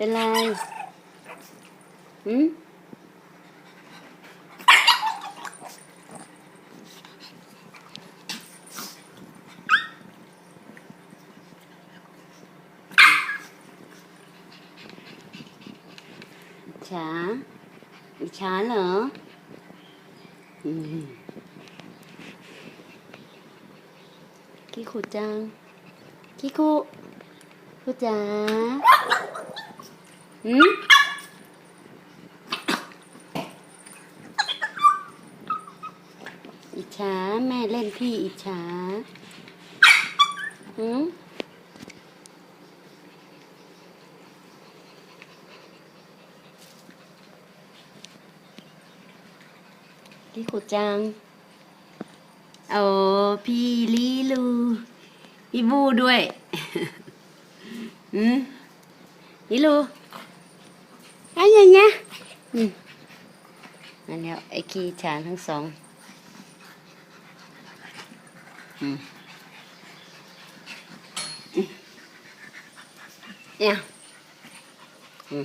เป็นไรหืมช้าอิจฉาเหรออืมขี้ขุดจังขี้ขุขุดจ๋า หืมอิจฉาแม่เล่นพี่อิจฉาหืมขี้ขุดจัง โอ้พี่ลีลู พี่บูด้วย อืมลีลู อะไรอย่างเงี้ยอืมนั่นแล้วไอ้ขี้ฉานทั้งสองอืมเนี่ยอืม